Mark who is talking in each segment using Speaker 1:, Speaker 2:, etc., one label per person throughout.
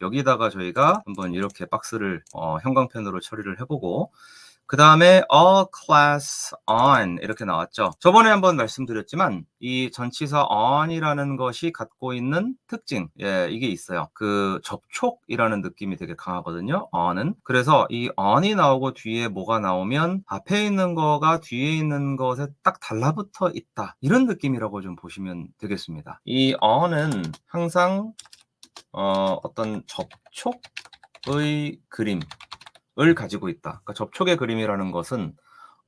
Speaker 1: 여기다가 저희가 한번 이렇게 박스를 어, 형광펜으로 처리를 해보고 그 다음에 all class on 이렇게 나왔죠. 저번에 한번 말씀드렸지만 이 전치사 on이라는 것이 갖고 있는 특징, 예, 이게 있어요. 그 접촉이라는 느낌이 되게 강하거든요. on은. 그래서 이 on이 나오고 뒤에 뭐가 나오면 앞에 있는 거가 뒤에 있는 것에 딱 달라붙어 있다. 이런 느낌이라고 좀 보시면 되겠습니다. 이 on은 항상 어, 어떤 접촉의 그림, 을 가지고 있다. 그러니까 접촉의 그림이라는 것은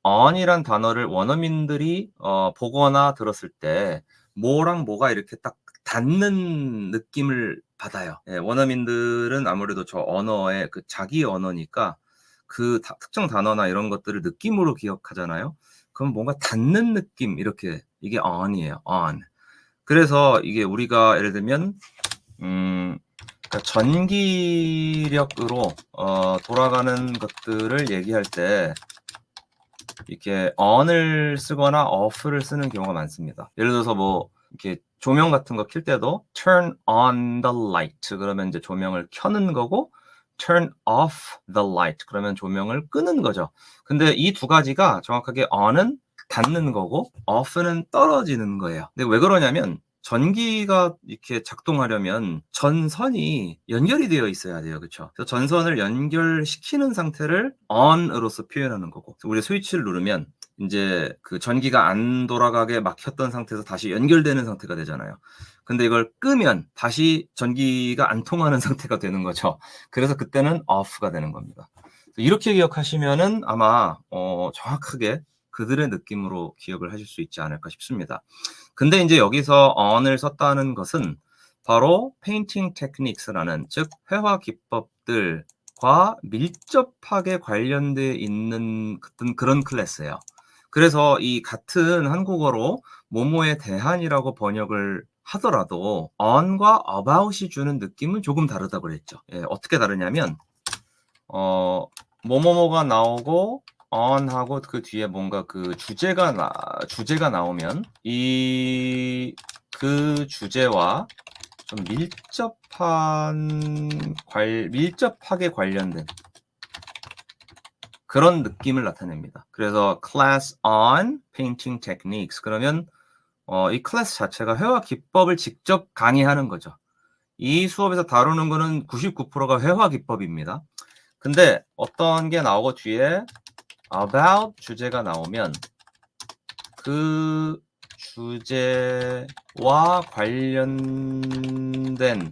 Speaker 1: on이란 단어를 원어민들이 어, 보거나 들었을 때 뭐랑 뭐가 이렇게 딱 닿는 느낌을 받아요. 예, 원어민들은 아무래도 저 언어의 그 자기 언어니까 그 다- 특정 단어나 이런 것들을 느낌으로 기억하잖아요. 그럼 뭔가 닿는 느낌 이렇게 이게 on이에요. on. 그래서 이게 우리가 예를 들면 음, 그러니까 전기력으로 어, 돌아가는 것들을 얘기할 때 이렇게 on을 쓰거나 off를 쓰는 경우가 많습니다. 예를 들어서 뭐 이렇게 조명 같은 거 킬 때도 turn on the light 그러면 이제 조명을 켜는 거고 turn off the light 그러면 조명을 끄는 거죠. 근데 이 두 가지가 정확하게 on은 닫는 거고 off는 떨어지는 거예요. 근데 왜 그러냐면 전기가 이렇게 작동하려면 전선이 연결이 되어 있어야 돼요. 그렇죠? 전선을 연결시키는 상태를 on으로서 표현하는 거고. 우리 스위치를 누르면 이제 그 전기가 안 돌아가게 막혔던 상태에서 다시 연결되는 상태가 되잖아요. 근데 이걸 끄면 다시 전기가 안 통하는 상태가 되는 거죠. 그래서 그때는 off가 되는 겁니다. 이렇게 기억하시면은 아마 어, 정확하게 그들의 느낌으로 기억을 하실 수 있지 않을까 싶습니다. 근데 이제 여기서 on을 썼다는 것은 바로 painting techniques라는 즉 회화 기법들과 밀접하게 관련돼 있는 그런 클래스예요. 그래서 이 같은 한국어로 뭐뭐에 대한이라고 번역을 하더라도 on과 about이 주는 느낌은 조금 다르다고 그랬죠. 예, 어떻게 다르냐면 어 뭐뭐뭐가 나오고 on하고 그 뒤에 뭔가 그 주제가 나 주제가 나오면 이 그 주제와 좀 밀접한 관 밀접하게 관련된 그런 느낌을 나타냅니다. 그래서 class on painting techniques 그러면 어, 이 클래스 자체가 회화 기법을 직접 강의하는 거죠. 이 수업에서 다루는 거는 99%가 회화 기법입니다. 근데 어떤 게 나오고 뒤에 about 주제가 나오면 그 주제와 관련된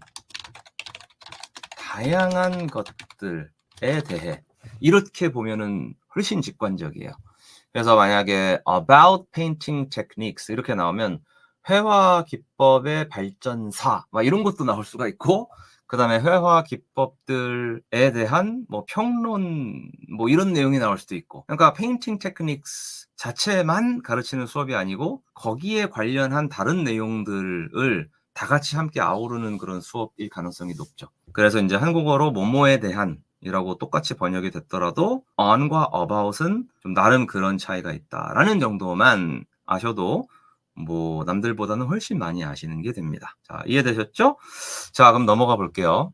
Speaker 1: 다양한 것들에 대해 이렇게 보면은 훨씬 직관적이에요. 그래서 만약에 about painting techniques 이렇게 나오면 회화 기법의 발전사 막 이런 것도 나올 수가 있고 그 다음에 회화 기법들에 대한 뭐 평론 뭐 이런 내용이 나올 수도 있고 그러니까 페인팅 테크닉스 자체만 가르치는 수업이 아니고 거기에 관련한 다른 내용들을 다 같이 함께 아우르는 그런 수업일 가능성이 높죠. 그래서 이제 한국어로 뭐뭐에 대한 이라고 똑같이 번역이 됐더라도 on과 about은 좀 나름 그런 차이가 있다라는 정도만 아셔도 뭐 남들보다는 훨씬 많이 아시는 게 됩니다. 자, 이해되셨죠? 자, 그럼 넘어가 볼게요.